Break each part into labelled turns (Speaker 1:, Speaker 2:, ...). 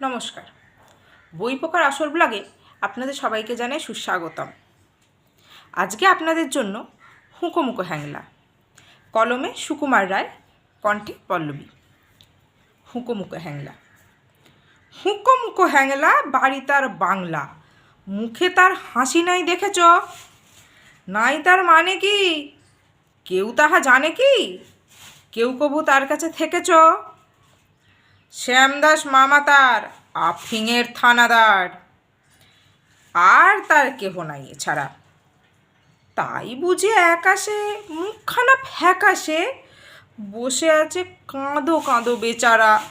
Speaker 1: নমস্কার। বই পোকার আসল ব্লগে আপনাদের সবাইকে জানাই সুস্বাগতম। আজকে আপনাদের জন্য হুঁকোমুকো হ্যাংলা। কলমে সুকুমার রায়, কণ্ঠে পল্লবী। হুঁকোমুকো হ্যাংলা। হুঁকোমুকো হ্যাংলা বাড়ি তার বাংলা। মুখে তার হাসি নাই দেখেছ? নাই তার মানে কি? কেউ তাহা জানে কি? কেউ কবু তার কাছে থেকেছ? শ্যামদাস মামা তার আফিংয়ের থানাদার। আর তার কেহ নাই এছাড়া। তাই বুঝে একাশে মুখখানা ফ্যাকাশে বসে আছে কাঁদো কাঁদো বেচারা।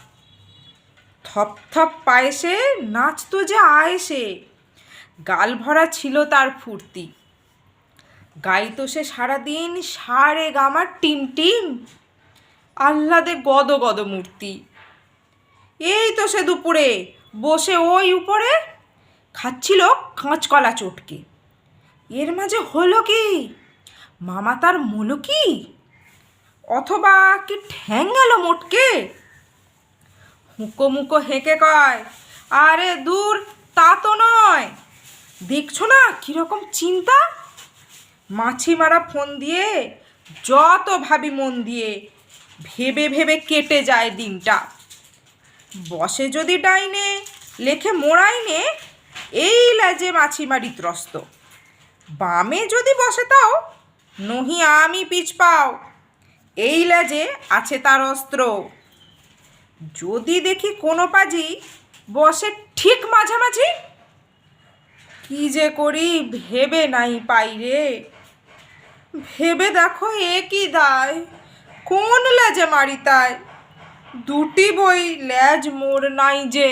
Speaker 1: থপ থপ পায়েসে নাচতো যে আয়েসে। গাল ভরা ছিল তার ফুর্তি। গাইতো সে সারাদিন সারে গামার টিম টিম আহ্লাদে গদ গদ মূর্তি। এই তো সে দুপুরে। বসে ওই উপরে খাচ্ছিল কাঁচকলা চটকে। এর মাঝে হলো কি? মামা তার মলো কি? অথবা কি ঠ্যাং গেল মোটকে? হুঁকো মুকো হেঁকে কয়, আরে দূর, তা তো নয়। দেখছ না কীরকম চিন্তা? মাছি মারা ফোন দিয়ে, যত ভাবি মন দিয়ে, ভেবে ভেবে কেটে যায় দিনটা। বসে যদি ডাইনে, লেখে মোড়াইনে, এই লাজে মাছি মারি ত্রস্ত। বামে যদি বসে তাও, নহি আমি পিছ পাও, এই লাজে আছে তার অস্ত্র। যদি দেখি কোনো পাজি বসে ঠিক মাঝামাঝি, কি যে করি ভেবে নাই পাই রে। ভেবে দেখো এ কি দায়, কোন লেজে মারি তাই দুটি বই ল্যাজ মোর নাই যে